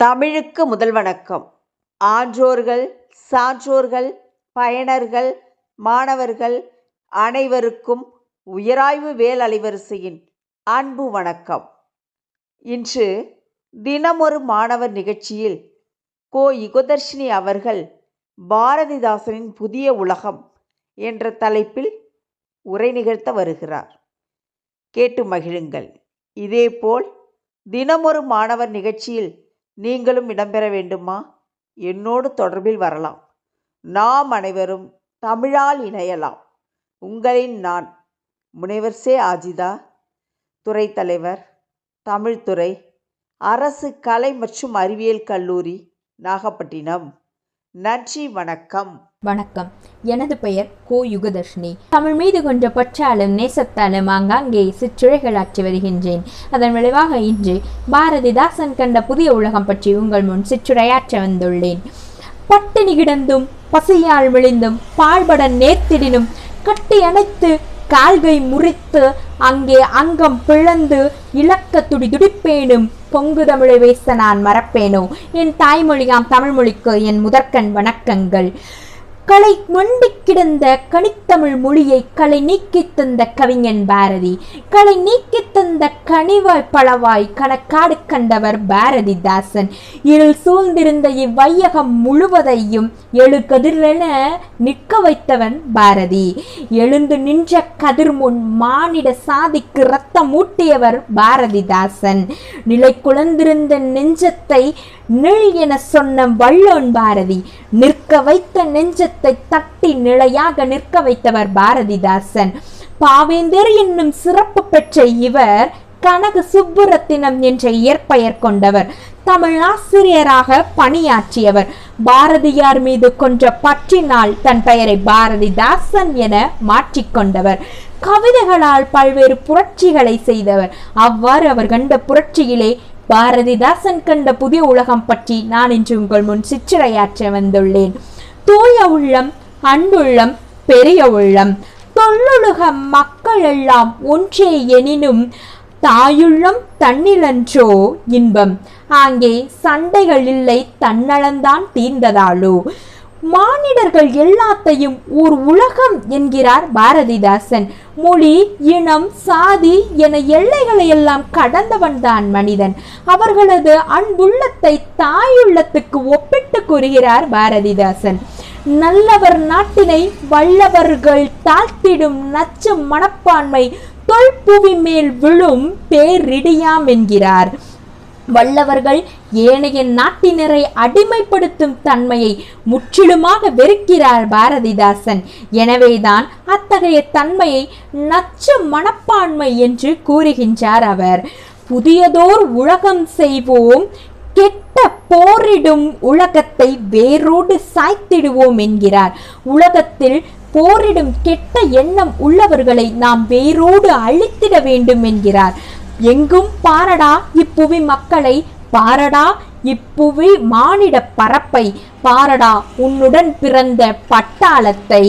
தமிழுக்கு முதல் வணக்கம். ஆன்றோர்கள் சான்றோர்கள் பயனர்கள் மாணவர்கள் அனைவருக்கும் உயராய்வு வேல் அலைவரிசையின் அன்பு வணக்கம். இன்று தினமொரு மாணவர் நிகழ்ச்சியில் கோ யுகதர்ஷினி அவர்கள் பாரதிதாசனின் புதிய உலகம் என்ற தலைப்பில் உரை நிகழ்த்த வருகிறார். கேட்டு மகிழுங்கள். இதேபோல் தினமொரு மாணவர் நிகழ்ச்சியில் நீங்களும் இடம்பெற வேண்டுமா? என்னோடு தொடர்பில் வரலாம். நாம் அனைவரும் தமிழால் இணையலாம். உங்களின் நான் முனைவர் சே ஆஜிதா. துறை தலைவர் தமிழ்துறை அரசு கலை மற்றும் அறிவியல் கல்லூரி நாகப்பட்டினம். நன்றி வணக்கம். வணக்கம். எனது பெயர் கோ யுகதர்ஷினி. தமிழ் மீது கொண்ட பற்றாலும் நேசத்தாலும் ஆங்காங்கே சிற்றுரைகளாற்றி வருகின்றேன். அதன் விளைவாக இன்று பாரதிதாசன் கண்ட புதிய உலகம் பற்றி உங்கள் முன் சிற்றுரையாற்ற வந்துள்ளேன். பட்டினி கிடந்தும் பசியால் விழிந்தும் பாழ்பட நேர்த்திடினும் கட்டி அணைத்து கால்கை முறித்து அங்கே அங்கம் பிளந்து இலக்க துடி துடிப்பேனும் பொங்கு தமிழை வேச நான் மறப்பேனோ? என் தாய்மொழியாம் தமிழ்மொழிக்கு என் முதற்கண் வணக்கங்கள். கலை மண்டி கிடந்த கனித்தமிழ் மொழியை கலை நீக்கித் தந்த கவிஞன் பாரதி. கலை நீக்கித் தந்த கனிவாய் பழவாய் கணக்காடு கண்டவர் பாரதிதாசன். இருள் சூழ்ந்திருந்த இவ்வையகம் முழுவதையும் எழு கதிரென நிற்க வைத்தவன் பாரதி. எழுந்து நின்ற கதிர் முன் மானிட சாதிக்கு ரத்தம் ஊட்டியவர் பாரதிதாசன். நிலை குழந்திருந்த நெஞ்சத்தை நிழ் என சொன்ன வள்ளோன் பாரதி நிற்க வைத்த நெஞ்சத்தை தட்டி நிலையாக நிற்க வைத்தவர் பாரதிதாசன். பாவேந்தர் என்னும் சிறப்பு பெற்ற இவர் கனக சுப்புரத்தினம் என்ற இயற்பெயர் கொண்டவர். தமிழ் ஆசிரியராக பணியாற்றியவர். பாரதியார் மீது கொன்ற பற்றினால் தன் பெயரை பாரதிதாசன் என மாற்றிக்கொண்டவர் கவிதைகளால் பல்வேறு புரட்சிகளை செய்தவர். அவ்வாறு அவர் கண்ட புரட்சியிலே பாரதிதாசன் கண்ட புதிய உலகம் பற்றி நான் இன்று உங்கள் முன் சிற்றுரையாற்ற வந்துள்ளேன். தூய உள்ளம் அன்புள்ளம் பெரிய உள்ளம் தொல்லுலக மக்கள் எல்லாம் ஒன்றே எனினும் தாயுள்ளம் தன்னிலன்றோ இன்பம். அங்கே சண்டைகள் இல்லை தன்னலந்தான் தீர்ந்ததாலோ. மானிடர்கள் எல்லாத்தையும் ஓர் உலகம் என்கிறார் பாரதிதாசன். மொழி இனம் சாதி என எல்லைகளை எல்லாம் கடந்தவன் தான் மனிதன். அவர்களது அன்புள்ளத்தை தாயுள்ளத்துக்கு ஒப்பிட்டு கூறுகிறார் பாரதிதாசன். நல்லவர் நாட்டினை வல்லவர்கள் தாழ்த்திடும் நச்சு மனப்பான்மை தொல்புவி மேல் விழும் பேரிடியாம் என்கிறார். வல்லவர்கள் ஏனைய நாட்டினரை அடிமைப்படுத்தும் தன்மையை முற்றிலுமாக வெறுக்கிறார் பாரதிதாசன். எனவேதான் அத்தகைய தன்மையை நச்சு மனப்பான்மை என்று கூறுகின்றார் அவர். புதியதோர் உலகம் செய்வோம் கெட்ட போரிடும் உலகத்தை வேரோடு சாய்த்திடுவோம் என்கிறார். உலகத்தில் போரிடும் கெட்ட எண்ணம் உள்ளவர்களை நாம் வேரோடு அழித்திட வேண்டும் என்கிறார். எங்கும் பாரடா இப்புவி மக்களை பாரடா இப்புவி மானிட பரப்பை பாரடா உன்னுடன் பிறந்த பட்டாளத்தை.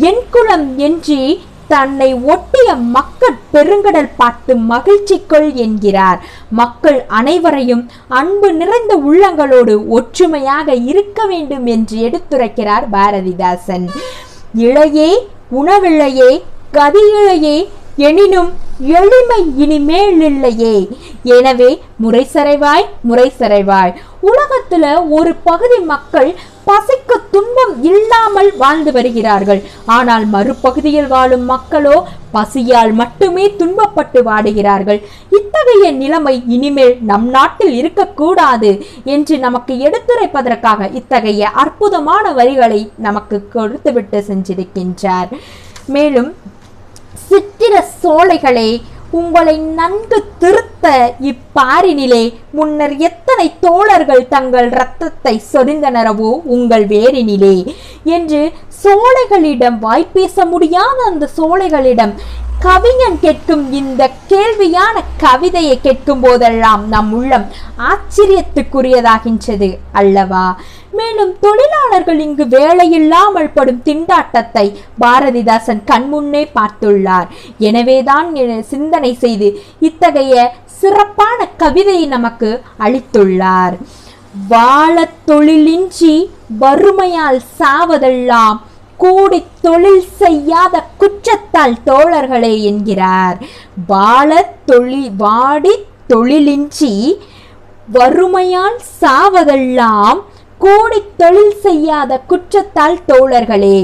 என் குலம் என்று தன்னை ஒட்டிய மக்கள் பெருங்கடல் பார்த்து மகிழ்ச்சி கொள் என்கிறார். மக்கள் அனைவரையும் அன்பு நிறைந்த உள்ளங்களோடு ஒற்றுமையாக இருக்க வேண்டும் என்று எடுத்துரைக்கிறார் பாரதிதாசன். இளையே உணவிழையே கதியிழையே எனினும் எளிமை இனிமேல் இல்லையே எனவே முறைசரைவாய் முறைசரைவாய். உலகத்துல ஒரு பகுதி மக்கள் பசிக்கு துன்பம் இல்லாமல் வாழ்ந்து வருகிறார்கள். ஆனால் மறுபகுதியில் வாழும் மக்களோ பசியால் மட்டுமே துன்பப்பட்டு வாடுகிறார்கள். இத்தகைய நிலைமை இனிமேல் நம் நாட்டில் இருக்கக்கூடாது என்று நமக்கு எடுத்துரைப்பதற்காக இத்தகைய அற்புதமான வரிகளை நமக்கு கொடுத்துவிட்டு சென்றிருக்கின்றார். மேலும் சித்திர சோலைகளே உங்களை நன்கு திருத்த இப்பாரினிலே முன்னர் எத்தனை தோழர்கள் தங்கள் இரத்தத்தை சொரிந்தனரவோ உங்கள் வேரினிலே? என்று சோலைகளிடம் வாய்ப்பேச முடியாத அந்த சோலைகளிடம் கவிஞன் கேட்கும் இந்த கேள்வியான கவிதையை கேட்கும் போதெல்லாம் நம் உள்ளம் ஆச்சரியத்துக்குரியதாகின்றது அல்லவா? மேலும் தொழிலாளர்கள் இங்கு வேலையில்லாமல் படும் திண்டாட்டத்தை பாரதிதாசன் கண்முன்னே பார்த்துள்ளார். எனவேதான் என சிந்தனை செய்து இத்தகைய சிறப்பான கவிதையை நமக்கு அளித்துள்ளார். வாழத் தொழிலின்றி வறுமையால் சாவதெல்லாம் கூடி தொழில் செய்யாத குற்றத்தால் தோழர்களே என்கிறார். வாழ தொழில் வாடி தொழிலின்றி வறுமையால் சாவதெல்லாம் கூடி தொழில் செய்யாத குற்றத்தால் தோழர்களே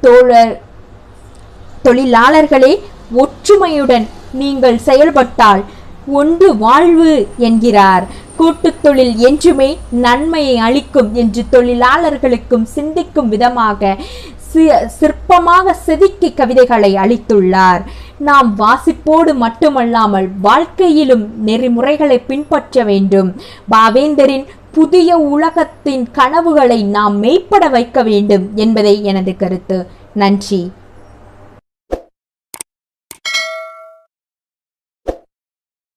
தோழர் தொழிலாளர்களே ஒற்றுமையுடன் நீங்கள் செயல்பட்டால் ஒன்று வாழ்வு என்கிறார். கூட்டுத் தொழில் என்றுமே நன்மையை அளிக்கும் என்று தொழிலாளர்களுக்கும் சிந்திக்கும் விதமாக சிற்பமாக செதுக்கி கவிதைகளை அளித்துள்ளார். நாம் வாசிப்போடு மட்டுமல்லாமல் வாழ்க்கையிலும் நெறிமுறைகளை பின்பற்ற வேண்டும். பாவேந்தரின் புதிய உலகத்தின் கனவுகளை நாம் மெய்ப்பட வைக்க வேண்டும் என்பதே எனது கருத்து. நன்றி.